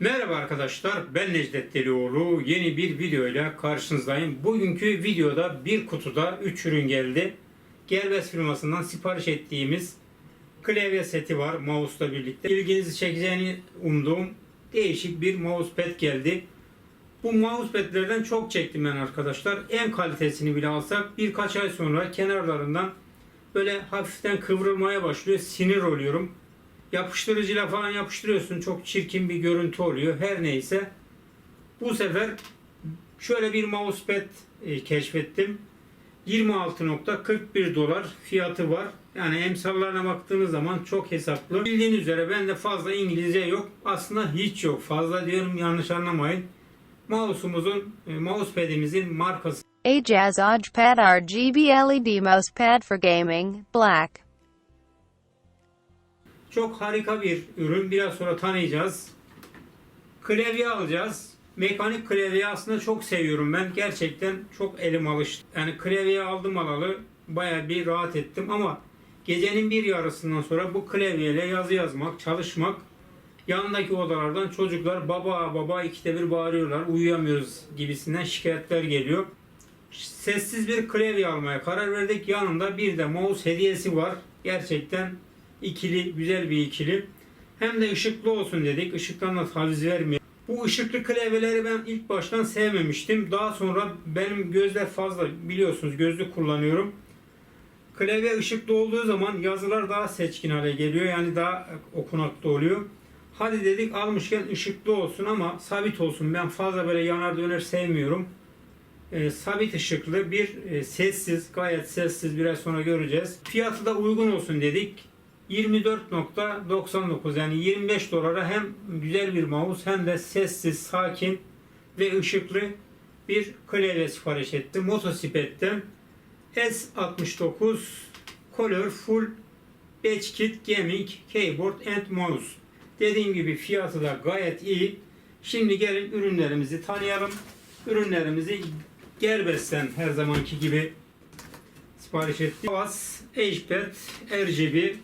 Merhaba arkadaşlar, ben Necdet Delioğlu. Yeni bir video ile karşınızdayım. Bugünkü videoda bir kutuda 3 ürün geldi. Gerbest firmasından sipariş ettiğimiz klavye seti var mouse'la birlikte. İlginizi çekeceğini umduğum değişik bir mousepad geldi. Bu mousepad'lerden çok çektim ben arkadaşlar. En kalitesini bile alsak birkaç ay sonra kenarlarından böyle hafiften kıvrılmaya başlıyor. Sinir oluyorum. Yapıştırıcıyla falan yapıştırıyorsun. Çok çirkin bir görüntü oluyor. Her neyse. Bu sefer şöyle bir mousepad e, keşfettim. 26.41 dolar fiyatı var. Yani emsallarına baktığınız zaman çok hesaplı. Bildiğiniz üzere bende fazla İngilizce yok. Aslında hiç yok. Fazla diyorum yanlış anlamayın. Mouse'umuzun, e, mousepad'imizin markası Ajaz Ojpad RGB LED mousepad for gaming, black. Çok harika bir ürün. Biraz sonra tanıyacağız. Klavye alacağız. Mekanik klavyeyi aslında çok seviyorum ben. Gerçekten çok elim alıştı. Yani klavyeyi aldım alalı baya bir rahat ettim ama gecenin bir yarısından sonra bu klavyeyle yazı yazmak, çalışmak yanındaki odalardan çocuklar baba baba ikide bir bağırıyorlar uyuyamıyoruz gibisinden şikayetler geliyor. Sessiz bir klavye almaya karar verdik. Yanında bir de mouse hediyesi var. Gerçekten ikili, güzel bir ikili. Hem de ışıklı olsun dedik. Işıktan da taviz vermiyor. Bu ışıklı klavyeleri ben ilk baştan sevmemiştim. Daha sonra benim gözler fazla biliyorsunuz gözlük kullanıyorum. Klavye ışıklı olduğu zaman yazılar daha seçkin hale geliyor. Yani daha okunaklı oluyor. Hadi dedik almışken ışıklı olsun ama sabit olsun. Ben fazla böyle yanar döner sevmiyorum. E, sabit ışıklı bir e, sessiz, gayet sessiz biraz sonra göreceğiz. Fiyatı da uygun olsun dedik. 24.99 yani 25 dolara hem güzel bir mouse hem de sessiz, sakin ve ışıklı bir klavye sipariş ettim. Motosikletten S69 Colorful Batch Kit Gaming Keyboard and Mouse. Dediğim gibi fiyatı da gayet iyi. Şimdi gelin ürünlerimizi tanıyalım. Ürünlerimizi Gerbest'ten her zamanki gibi sipariş ettik. Avas HPad RGB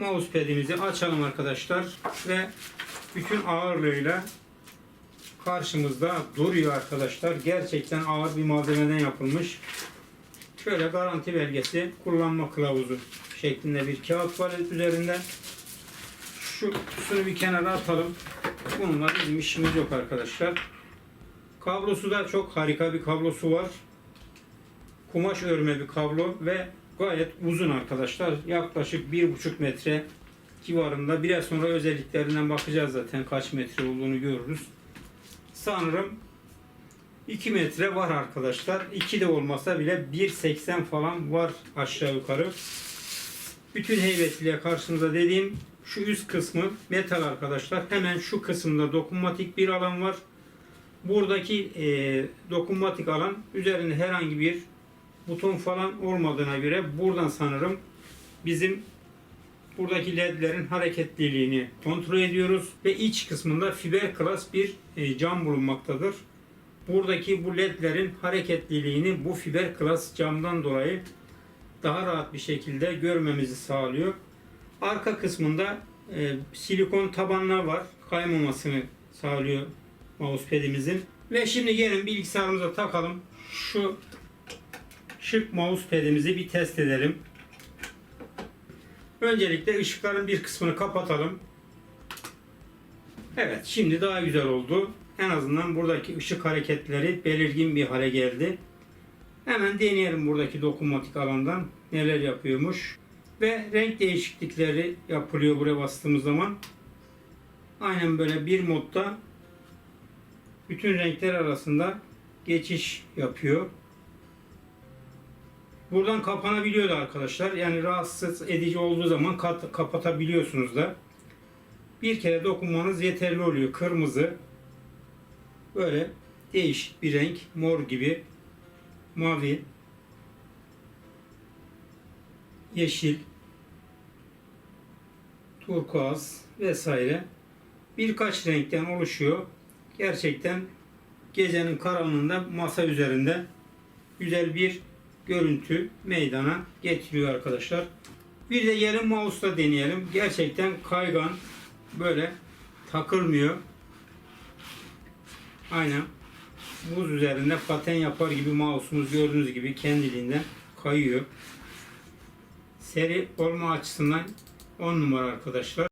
mousepad'imizi açalım arkadaşlar ve bütün ağırlığıyla karşımızda duruyor arkadaşlar. Gerçekten ağır bir malzemeden yapılmış. Şöyle garanti belgesi, kullanma kılavuzu şeklinde bir kağıt var üzerinde. Şu kutusunu bir kenara atalım. Bununla bizim işimiz yok arkadaşlar. Kablosu da çok harika bir kablosu var. Kumaş örme bir kablo ve gayet uzun arkadaşlar. Yaklaşık bir buçuk metre civarında. Biraz sonra özelliklerinden bakacağız zaten kaç metre olduğunu görürüz. Sanırım 2 metre var arkadaşlar. 2 de olmasa bile 1.80 falan var aşağı yukarı. Bütün heybetiyle karşımıza dediğim şu üst kısmı metal arkadaşlar. Hemen şu kısımda dokunmatik bir alan var. Buradaki e, dokunmatik alan üzerinde herhangi bir buton falan olmadığına göre buradan sanırım bizim buradaki ledlerin hareketliliğini kontrol ediyoruz ve iç kısmında fiber klas bir e, cam bulunmaktadır. Buradaki bu ledlerin hareketliliğini bu fiber klas camdan dolayı daha rahat bir şekilde görmemizi sağlıyor. Arka kısmında e, silikon tabanlar var. Kaymamasını sağlıyor mousepad'imizin. Ve şimdi gelin bilgisayarımıza takalım. Şu şık mousepad'imizi bir test edelim. Öncelikle ışıkların bir kısmını kapatalım. Evet şimdi daha güzel oldu. En azından buradaki ışık hareketleri belirgin bir hale geldi. Hemen deneyelim buradaki dokunmatik alandan neler yapıyormuş. Ve renk değişiklikleri yapılıyor buraya bastığımız zaman. Aynen böyle bir modda bütün renkler arasında geçiş yapıyor. Buradan kapanabiliyordu arkadaşlar. Yani rahatsız edici olduğu zaman kat, kapatabiliyorsunuz da. Bir kere dokunmanız yeterli oluyor. Kırmızı böyle değişik bir renk. Mor gibi. Mavi. Yeşil. Turkuaz vesaire. Birkaç renkten oluşuyor. Gerçekten gecenin karanlığında masa üzerinde güzel bir görüntü meydana getiriyor arkadaşlar. Bir de gelin mouse'la deneyelim. Gerçekten kaygan böyle takılmıyor. aynen buz üzerinde paten yapar gibi mouse'umuz gördüğünüz gibi kendiliğinden kayıyor. Seri olma açısından 10 numara arkadaşlar.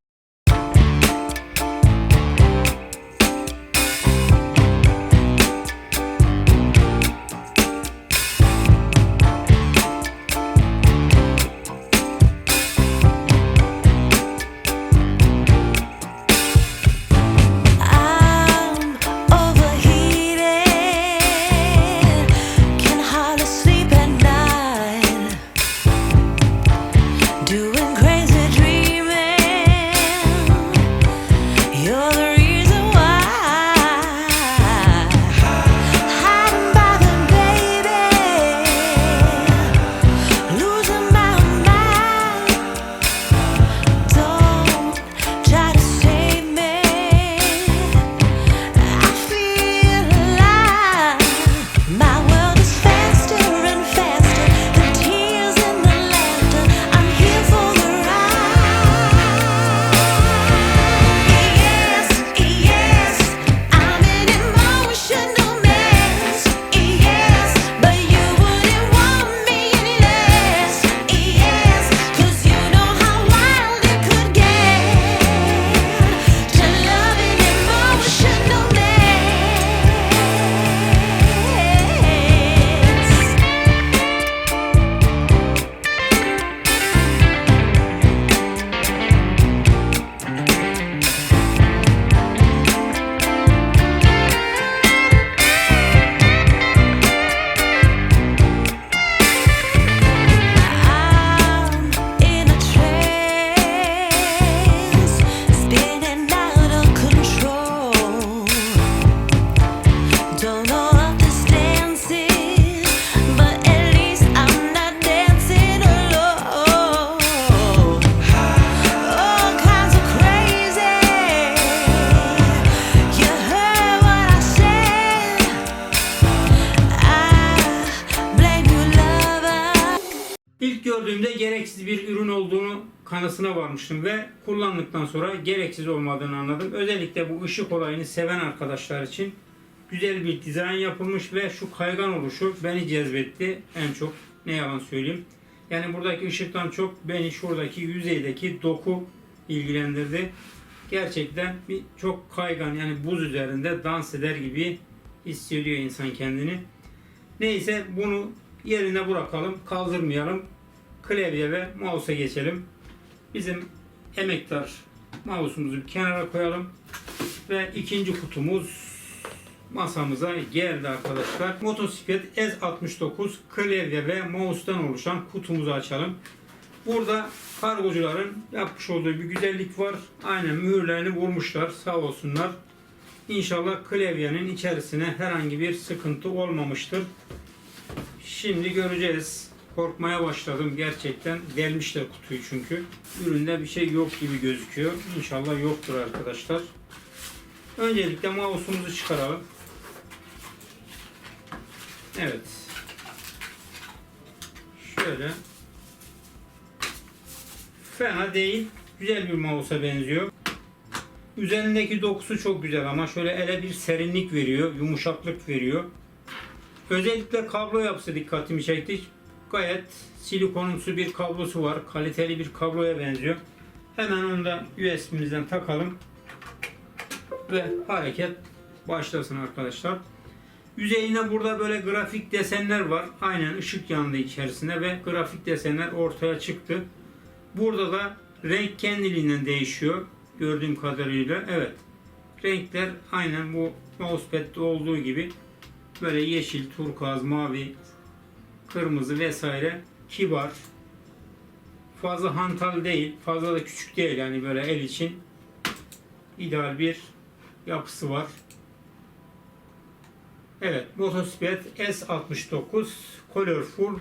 Varmıştım ve kullandıktan sonra gereksiz olmadığını anladım. Özellikle bu ışık olayını seven arkadaşlar için güzel bir dizayn yapılmış ve şu kaygan oluşu beni cezbetti en çok. Ne yalan söyleyeyim. Yani buradaki ışıktan çok beni şuradaki yüzeydeki doku ilgilendirdi. Gerçekten bir çok kaygan yani buz üzerinde dans eder gibi hissediyor insan kendini. Neyse bunu yerine bırakalım, kaldırmayalım. Klavye ve mouse'a geçelim. Bizim emektar mouse'umuzu kenara koyalım. Ve ikinci kutumuz masamıza geldi arkadaşlar. Motosiklet S69 klavye ve mouse'dan oluşan kutumuzu açalım. Burada kargocuların yapmış olduğu bir güzellik var. Aynen mühürlerini vurmuşlar sağ olsunlar. İnşallah klavyenin içerisine herhangi bir sıkıntı olmamıştır. Şimdi göreceğiz. Korkmaya başladım gerçekten. Delmişler kutuyu çünkü. Üründe bir şey yok gibi gözüküyor. İnşallah yoktur arkadaşlar. Öncelikle mouse'umuzu çıkaralım. Evet. Şöyle. Fena değil. Güzel bir mouse'a benziyor. Üzerindeki dokusu çok güzel ama şöyle ele bir serinlik veriyor, yumuşaklık veriyor. Özellikle kablo yapısı dikkatimi çekti. Gayet silikonumsu bir kablosu var. Kaliteli bir kabloya benziyor. Hemen onu da USB'mizden takalım. Ve hareket başlasın arkadaşlar. Yüzeyine burada böyle grafik desenler var. Aynen ışık yandı içerisinde ve grafik desenler ortaya çıktı. Burada da renk kendiliğinden değişiyor. Gördüğüm kadarıyla. Evet. Renkler aynen bu mousepad'de olduğu gibi böyle yeşil, turkuaz, mavi, kırmızı vesaire kibar. Fazla hantal değil, fazla da küçük değil yani böyle el için ideal bir yapısı var. Evet, motosiklet S69 Colorful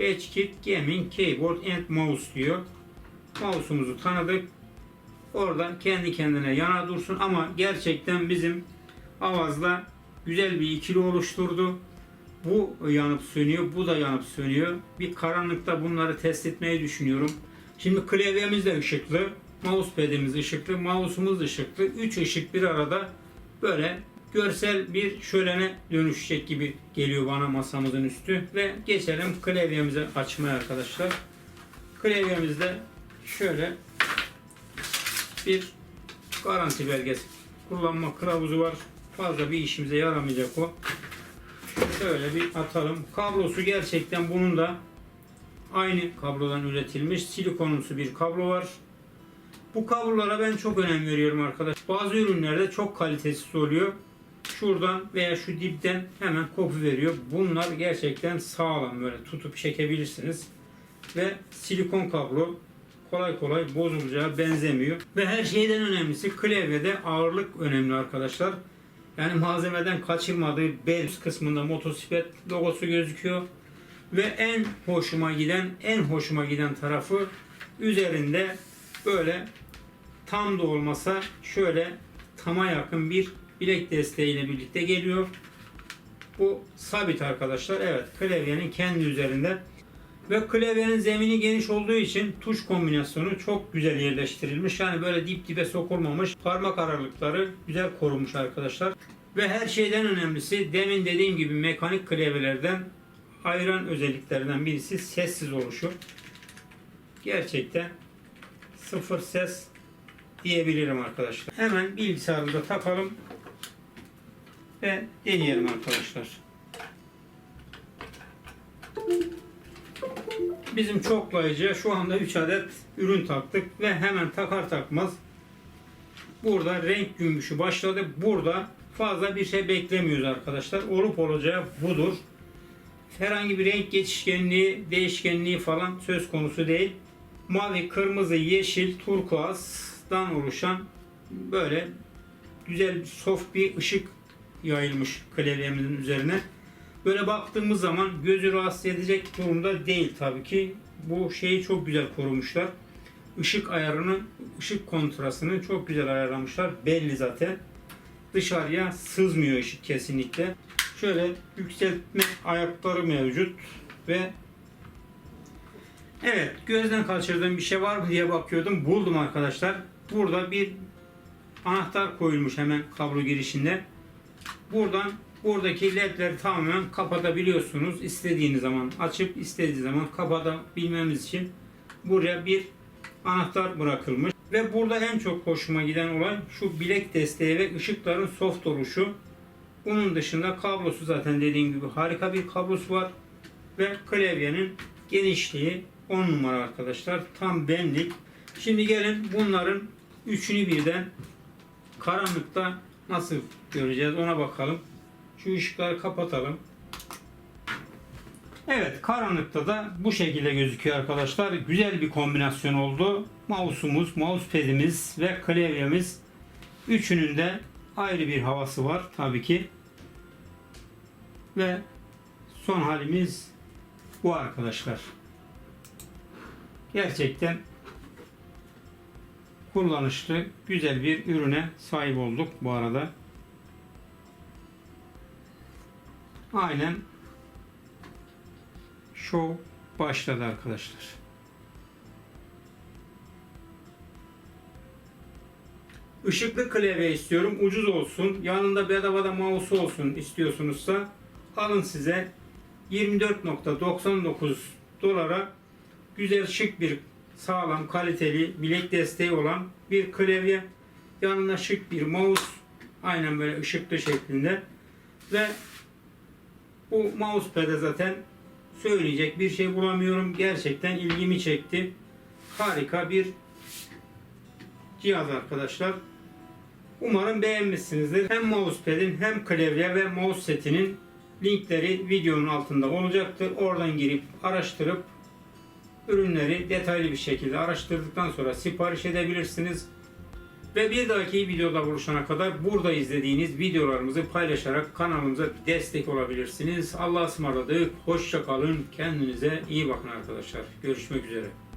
Batch Kit Gaming Keyboard and Mouse diyor. Mouse'umuzu tanıdık. Orada kendi kendine yana dursun ama gerçekten bizim Avaz'la güzel bir ikili oluşturdu. Bu yanıp sönüyor, bu da yanıp sönüyor. Bir karanlıkta bunları test etmeyi düşünüyorum. Şimdi klavyemiz de ışıklı, mousepad'imiz ışıklı, mouse'umuz ışıklı. Üç ışık bir arada böyle görsel bir şölene dönüşecek gibi geliyor bana masamızın üstü. Ve geçelim klavyemizi açmaya arkadaşlar. Klavyemizde şöyle bir garanti belgesi kullanma kılavuzu var. Fazla bir işimize yaramayacak o. Şöyle bir atalım. Kablosu gerçekten bunun da aynı kablodan üretilmiş silikonumsu bir kablo var. Bu kablolara ben çok önem veriyorum arkadaş. Bazı ürünlerde çok kalitesiz oluyor. Şuradan veya şu dipten hemen kopu veriyor. Bunlar gerçekten sağlam böyle tutup çekebilirsiniz. Ve silikon kablo kolay kolay bozulacağı benzemiyor. Ve her şeyden önemlisi klavyede ağırlık önemli arkadaşlar. Yani malzemeden kaçırmadığı bel kısmında motosiklet logosu gözüküyor. Ve en hoşuma giden, en hoşuma giden tarafı üzerinde böyle tam da olmasa şöyle tama yakın bir bilek desteğiyle birlikte geliyor. Bu sabit arkadaşlar. Evet klavyenin kendi üzerinde. Ve klavyenin zemini geniş olduğu için tuş kombinasyonu çok güzel yerleştirilmiş. Yani böyle dip dibe sokulmamış. Parmak aralıkları güzel korunmuş arkadaşlar. Ve her şeyden önemlisi demin dediğim gibi mekanik klavyelerden ayıran özelliklerinden birisi sessiz oluşu. Gerçekten sıfır ses diyebilirim arkadaşlar. Hemen bilgisayarımıza takalım ve deneyelim arkadaşlar. Bizim çoklayıcıya şu anda 3 adet ürün taktık ve hemen takar takmaz burada renk gümüşü başladı. Burada fazla bir şey beklemiyoruz arkadaşlar. Olup olacağı budur. Herhangi bir renk geçişkenliği, değişkenliği falan söz konusu değil. Mavi, kırmızı, yeşil, turkuazdan oluşan böyle güzel soft bir ışık yayılmış klavyemizin üzerine. Böyle baktığımız zaman gözü rahatsız edecek durumda değil tabii ki. Bu şeyi çok güzel korumuşlar. Işık ayarını, ışık kontrastını çok güzel ayarlamışlar. Belli zaten. Dışarıya sızmıyor ışık kesinlikle. Şöyle yükseltme ayakları mevcut ve Evet, gözden kaçırdığım bir şey var mı diye bakıyordum. Buldum arkadaşlar. Burada bir anahtar koyulmuş hemen kablo girişinde. Buradan buradaki ledleri tamamen kapatabiliyorsunuz. İstediğiniz zaman açıp istediğiniz zaman kapatabilmemiz için buraya bir anahtar bırakılmış. Ve burada en çok hoşuma giden olay şu bilek desteği ve ışıkların soft oluşu. Bunun dışında kablosu zaten dediğim gibi harika bir kablosu var. Ve klavyenin genişliği 10 numara arkadaşlar. Tam benlik. Şimdi gelin bunların üçünü birden karanlıkta nasıl göreceğiz ona bakalım. Şu ışıkları kapatalım. Evet karanlıkta da bu şekilde gözüküyor arkadaşlar. Güzel bir kombinasyon oldu. Mouse'umuz, mousepad'imiz ve klavyemiz üçünün de ayrı bir havası var tabii ki. Ve son halimiz bu arkadaşlar. Gerçekten kullanışlı, güzel bir ürüne sahip olduk bu arada. Aynen show başladı arkadaşlar. Işıklı klavye istiyorum. Ucuz olsun. Yanında bedavada mouse olsun istiyorsunuzsa alın size 24.99 dolara güzel şık bir sağlam kaliteli bilek desteği olan bir klavye yanına şık bir mouse aynen böyle ışıklı şeklinde ve bu mousepad'e zaten söyleyecek bir şey bulamıyorum. Gerçekten ilgimi çekti. Harika bir cihaz arkadaşlar. Umarım beğenmişsinizdir. Hem mousepad'in hem klavye ve mouse setinin linkleri videonun altında olacaktır. Oradan girip araştırıp ürünleri detaylı bir şekilde araştırdıktan sonra sipariş edebilirsiniz. Ve bir dahaki videoda buluşana kadar burada izlediğiniz videolarımızı paylaşarak kanalımıza destek olabilirsiniz. Allah'a ısmarladık. Hoşça kalın. Kendinize iyi bakın arkadaşlar. Görüşmek üzere.